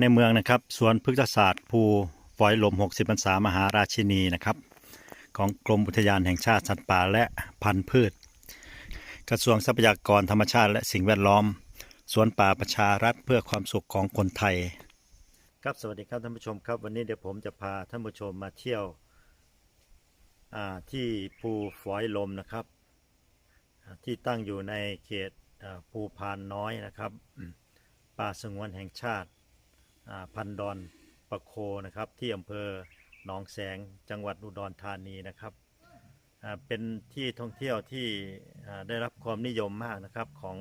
ในเมืองนะครับสวนพฤกษศาสตร์ภูฝอยลม 60พรรษามหาราชินีนะครับ ของกรมอุทยานแห่งชาติสัตว์ป่าและพันธุ์พืช กระทรวงทรัพยากรธรรมชาติและสิ่งแวดล้อม สวนป่าประชารัฐเพื่อความสุขของคนไทย ครับสวัสดีครับท่านผู้ชมครับ วันนี้เดี๋ยวผมจะพาท่านผู้ชมมาเที่ยวที่ภูฝอยลมนะครับ ที่ตั้งอยู่ในเขตภูพานน้อยนะครับ ป่าสงวนแห่งชาติ พันดอนปะโคนะครับที่อำเภอหนองแสงจังหวัดอุดรธานีนะครับอ่าเป็นที่ท่องเที่ยวที่อ่าได้รับความนิยมมากนะครับของ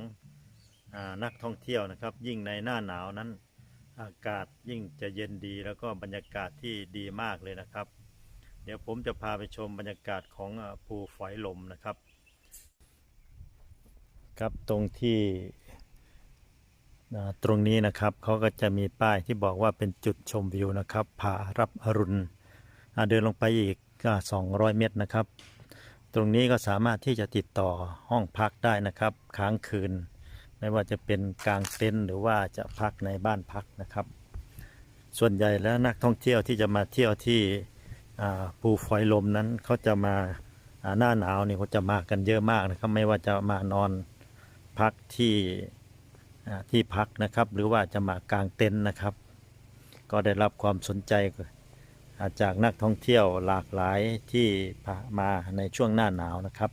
อานักท่องเที่ยวนะครับ ยิ่งในหน้าหนาวนั้นอากาศยิ่งจะเย็นดีแล้วก็บรรยากาศที่ดีมากเลยนะครับ เดี๋ยวผมจะพาไปชมบรรยากาศของภูฝอยลมนะครับ ครับตรงที่ ตรงนี้นะครับเขาก็จะมีป้ายที่บอกว่าเป็นจุดชมวิวนะครับผารับอรุณเดินลงไปอีก200 เมตรนะครับ ตรงนี้ก็สามารถที่จะติดต่อห้องพักได้นะครับ ค้างคืน ไม่ว่าจะเป็นกลางเต็นท์หรือว่าจะพักในบ้านพักนะครับ ส่วนใหญ่แล้วนักท่องเที่ยวที่จะมาเที่ยวที่ภูฝอยลมนั้นเขาจะมาหน้าหนาวนี่เขาจะมากันเยอะมากนะครับ ไม่ว่าจะมานอนพักที่ ที่พักนะครับ หรือว่าจะมากางเต็นท์นะครับ ก็ได้รับความสนใจจากนักท่องเที่ยวหลากหลายที่มาในช่วงหน้าหนาวนะครับ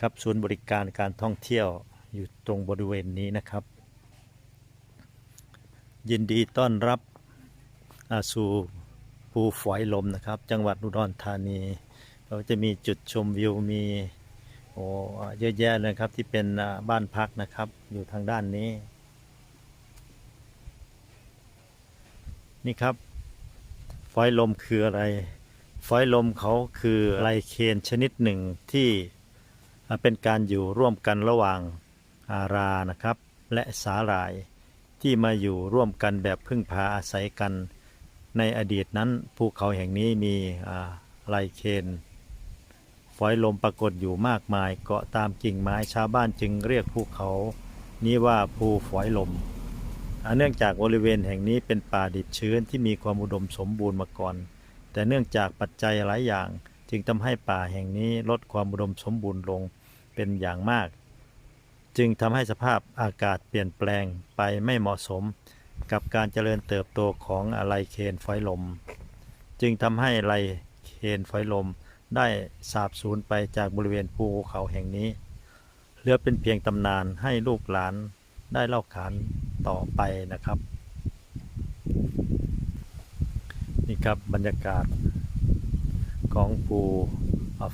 ครับศูนย์บริการการท่องเที่ยวอยู่ตรงบริเวณนี้นะครับ ยินดีต้อนรับอาสู่ภูฝอยลมนะครับ จังหวัดอุดรธานีเราจะมีจุดชมวิวมี อ้เยอะแยะเลยครับที่เป็นบ้านพักนะครับ อยู่ทางด้านนี้ นี่ครับ ฝอยลมคืออะไร ฝอยลมเขาคือไลเคนชนิดหนึ่งที่เป็นการอยู่ร่วมกันระหว่างอารานะครับ และสาหร่ายที่มาอยู่ร่วมกันแบบพึ่งพาอาศัยกัน ในอดีตนั้นภูเขาแห่งนี้มีอ่าไลเคน ฝอยลมปรากฏอยู่มากมายเกาะตามกิ่งไม้ชาวบ้านจึงเรียกภูเขานี้ว่าภูฝอยลมอ่าเนื่องจากบริเวณแห่งนี้เป็นป่าดิบชื้นที่มีความอุดมสมบูรณ์มาก่อน แต่เนื่องจากปัจจัยหลายอย่างจึงทำให้ป่าแห่งนี้ลดความอุดมสมบูรณ์ลงเป็นอย่างมาก จึงทำให้สภาพอากาศเปลี่ยนแปลงไปไม่เหมาะสมกับการเจริญเติบโตของอะไลเคนฝอยลม จึงทำให้ไลเคนฝอยลม ได้สาบสูญไปจากบริเวณภูเขาแห่งนี้ เหลือเป็นเพียงตำนานให้ลูกหลานได้เล่าขานต่อไปนะครับ นี่ครับบรรยากาศของภู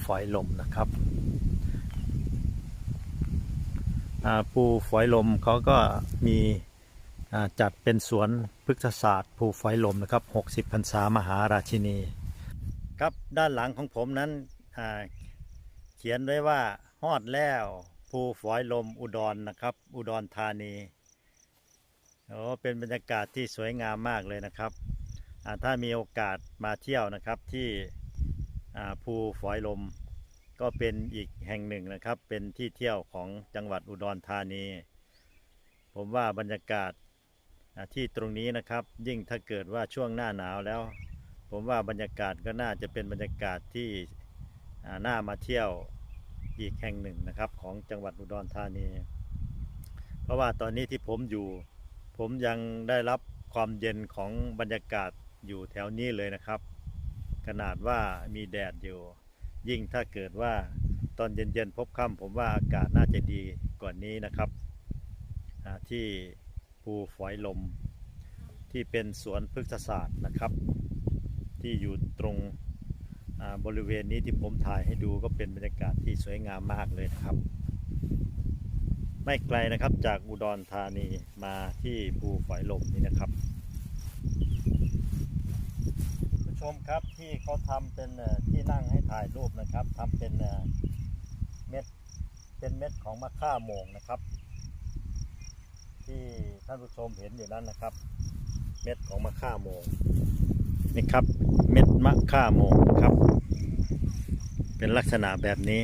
ฝอยลมนะครับภูฝอยลมเขาก็มีจัดเป็นสวนพฤกษศาสตร์ภูฝอยลมนะครับ 60พรรษามหาราชินี ครับด้านหลังของผมนั้นเขียนไว้ว่าฮอดแล้วภูฝอยลมอุดรนะครับ อุดรธานีโอ้เป็นบรรยากาศที่สวยงามมากเลยนะครับถ้ามีโอกาสมาเที่ยวนะครับที่ภูฝอยลมก็เป็นอีกแห่งหนึ่งนะครับ เป็นที่เที่ยวของจังหวัดอุดรธานี ผมว่าบรรยากาศที่ตรงนี้นะครับ ยิ่งถ้าเกิดว่าช่วงหน้าหนาวแล้ว ผมว่าบรรยากาศก็น่าจะเป็นบรรยากาศที่น่ามาเที่ยวอีกแห่งหนึ่งนะครับ ของจังหวัดอุดรธานี เพราะว่าตอนนี้ที่ผมอยู่ ผมยังได้รับความเย็นของบรรยากาศอยู่แถวนี้เลยนะครับ ขนาดว่ามีแดดอยู่ ยิ่งถ้าเกิดว่าตอนเย็นๆพบค่ำผมว่าอากาศน่าจะดีกว่านี้นะครับ ที่ภูฝอยลมที่เป็นสวนพฤกษศาสตร์นะครับ ที่อยู่ตรงบริเวณนี้ที่ผมถ่ายให้ดูก็เป็นบรรยากาศที่สวยงามมากเลยนะครับ ไม่ไกลนะครับจากอุดรธานีมาที่ภูฝอยลมนี่นะครับ ผู้ชมครับที่เขาทำเป็นที่นั่งให้ถ่ายรูปนะครับทำเป็นเอ่อเม็ดเป็นเม็ดของมะข่าโมงนะครับ ที่ท่านผู้ชมเห็นอยู่นั้นนะครับ เม็ดของมะข่าโมง นี่ครับ เม็ดมะข่าโมงครับ เป็นลักษณะแบบนี้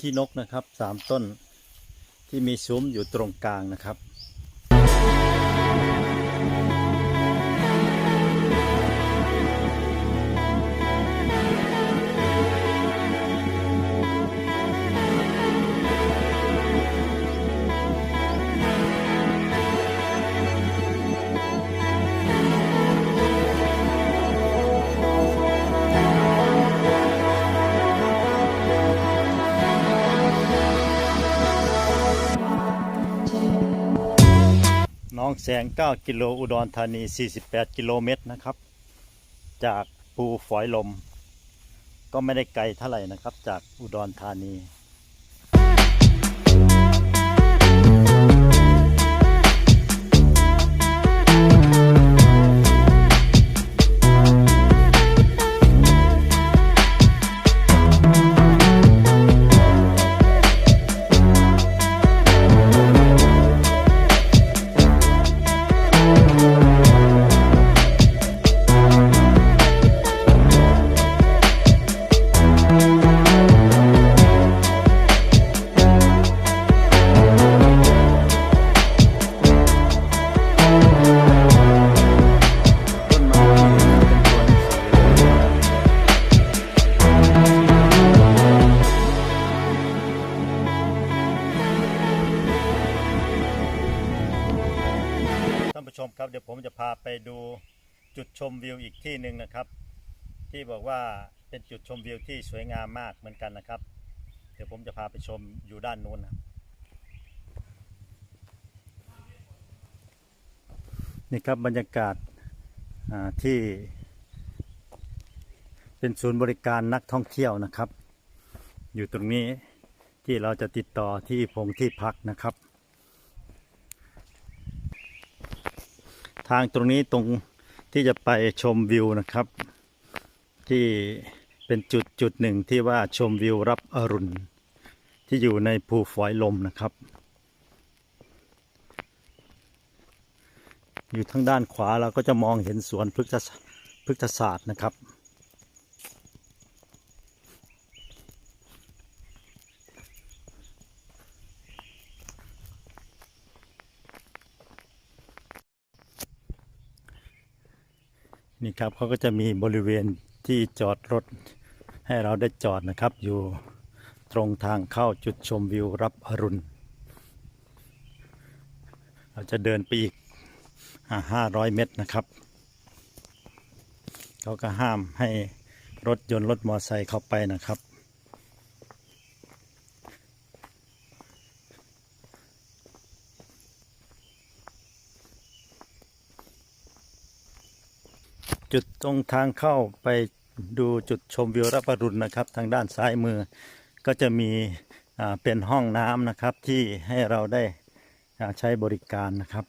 ขี้นกนะครับสามต้นที่มีซุ้มอยู่ตรงกลางนะครับ น้องแสง 9 กิโลอุดรธานี 48 กิโลเมตรนะครับ จากภูฝอยลม ก็ไม่ได้ไกลเท่าไหร่นะครับ จากอุดรธานี ไปดูจุดชมวิวอีกที่หนึ่งนะครับ ที่บอกว่าเป็นจุดชมวิวที่สวยงามมากเหมือนกันนะครับ เดี๋ยวผมจะพาไปชมอยู่ด้านนู้นนะนี่ครับบรรยากาศาที่เป็นศูนย์บริการนักท่องเที่ยวนะครับ อยู่ตรงนี้ที่เราจะติดต่อที่พงที่พักนะครับ ทางตรงนี้ตรงที่จะไปชมวิวนะครับ ที่เป็นจุดจุดหนึ่งที่ว่าชมวิวรับอรุณ ที่อยู่ในภูฝอยลมนะครับ อยู่ทางด้านขวาเราก็จะมองเห็นสวนพฤกษศพฤกษศาสตร์นะครับ นี่ครับเขาก็จะมีบริเวณที่จอดรถให้เราได้จอดนะครับ อยู่ตรงทางเข้าจุดชมวิวรับอรุณ เราจะเดินไปอีกห้าร้อยเมตรนะครับ เขาก็ห้ามให้รถยนต์รถมอเตอร์ไซค์เข้าไปนะครับ จุด ตรงทางเข้าไปดูจุดชมวิวรับอรุณนะครับ ทางด้านซ้ายมือ ก็จะมีเป็นห้องน้ำนะครับที่ให้เราได้ใช้บริการนะครับ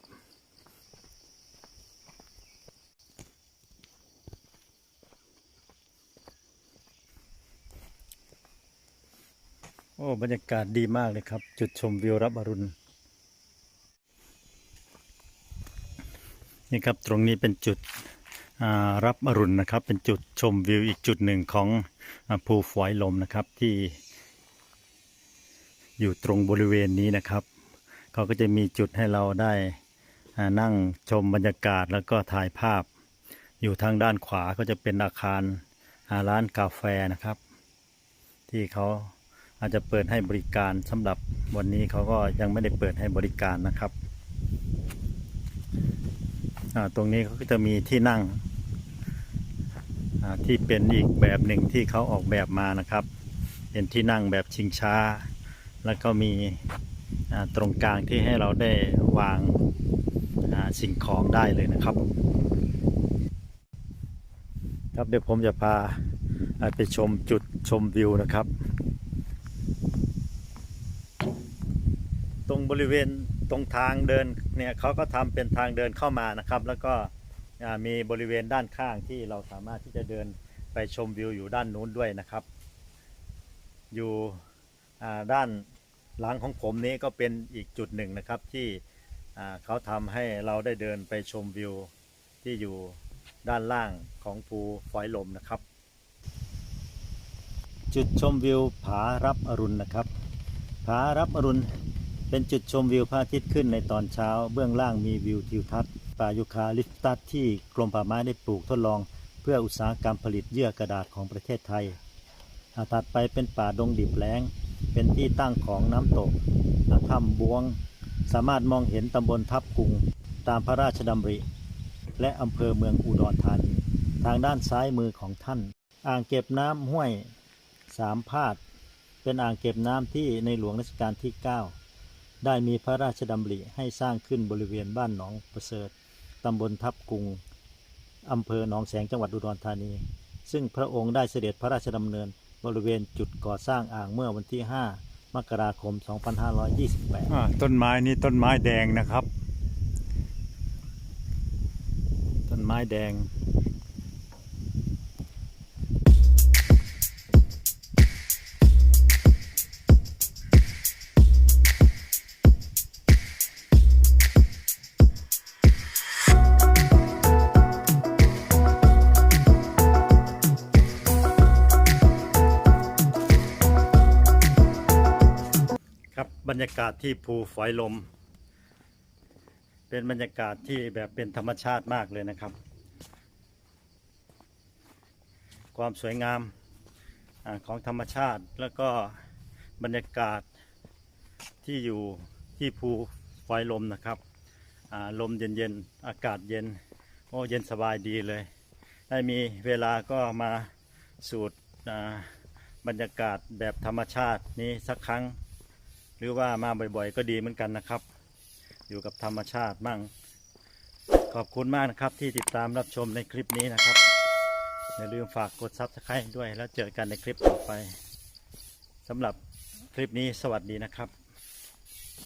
โอ้บรรยากาศดีมากเลยครับ จุดชมวิวรับอรุณ นี่ครับตรงนี้เป็นจุด รับอรุณนะครับ เป็นจุดชมวิวอีกจุดหนึ่งของภูฝอยลมนะครับที่ อยู่ตรงบริเวณนี้นะครับเขาก็จะมีจุดให้เราได้นั่งชมบรรยากาศแล้วก็ถ่ายภาพ อยู่ทางด้านขวาก็จะเป็นอาคารร้านกาแฟนะครับ ที่เขาอาจจะเปิดให้บริการสำหรับวันนี้เขาก็ยังไม่ได้เปิดให้บริการนะครับตรงนี้เขาก็จะมีที่นั่ง ที่เป็นอีกแบบหนึ่งที่เขาออกแบบมานะครับ เป็นที่นั่งแบบชิงช้า แล้วก็มีตรงกลางที่ให้เราได้วางสิ่งของได้เลยนะครับ ครับเดี๋ยวผมจะพาไปชมจุดชมวิวนะครับ ตรงบริเวณตรงทางเดินเนี่ยเขาก็ทำเป็นทางเดินเข้ามานะครับ แล้วก็ มีบริเวณด้านข้างที่เราสามารถที่จะเดินไปชมวิวอยู่ด้านนู้นด้วยนะครับ อยู่อ่ด้านหลังของผมนี้ก็เป็นอีกจุดหนึ่งนะครับที่เขาทำให้เราได้เดินไปชมวิวที่อยู่ด้านล่างของภูฝอยลมนะครับ จุดชมวิวผารับอรุณนะครับ ผารับอรุณเป็นจุดชมวิวพระอาทิตย์ขึ้นในตอนเช้า เบื้องล่างมีวิวทิวทัศน์ ป่ายูคาลิปตัสที่กรมป่าไม้ได้ปลูกทดลอง เพื่ออุตสาหกรรมผลิตเยื่อกระดาษของประเทศไทยอาถัดไปเป็นป่าดงดิบแล้ง เป็นที่ตั้งของน้ำตกถ้ำบวง สามารถมองเห็นตำบลทับกุง ตามพระราชดำริ และอำเภอเมืองอุดรธานี ทางด้านซ้ายมือของท่าน อ่างเก็บน้ำห้วยสามพาด เป็นอ่างเก็บน้ำที่ในหลวงรัชกาลที่ 9 ได้มีพระราชดำริให้สร้างขึ้นบริเวณบ้านหนองประเสริฐำบลทับกุงอำเภอหนองแสงจังหวัดอุดรธานี ซึ่งพระองค์ได้เสด็จพระราชดำเนินบริเวณจุดก่อสร้างอ่างเมื่อวันที่ 5 มกราคม 2528ต้นไม้นี้ต้นไม้แดงนะครับ ต้นไม้แดง บรรยากาศที่ภูฝอยลม เป็นบรรยากาศที่แบบเป็นธรรมชาติมากเลยนะครับ ความสวยงามอของธรรมชาติแล้วก็บรรยากาศที่อยู่ที่ภูฝอยลมนะครับลมเย็นๆ อากาศเย็น โอ้เย็นสบายดีเลย ได้มีเวลาก็มาสูดบรรยากาศแบบธรรมชาตินี้สักครั้ง หรือว่ามาบ่อยๆ ก็ดีเหมือนกันนะครับ อยู่กับธรรมชาติมั่ง ขอบคุณมากนะครับที่ติดตามรับชมในคลิปนี้นะครับ อย่าลืมฝากกดซับสไครต์ด้วยแล้วเจอกันในคลิปต่อไปสำหรับคลิปนี้สวัสดีนะครับ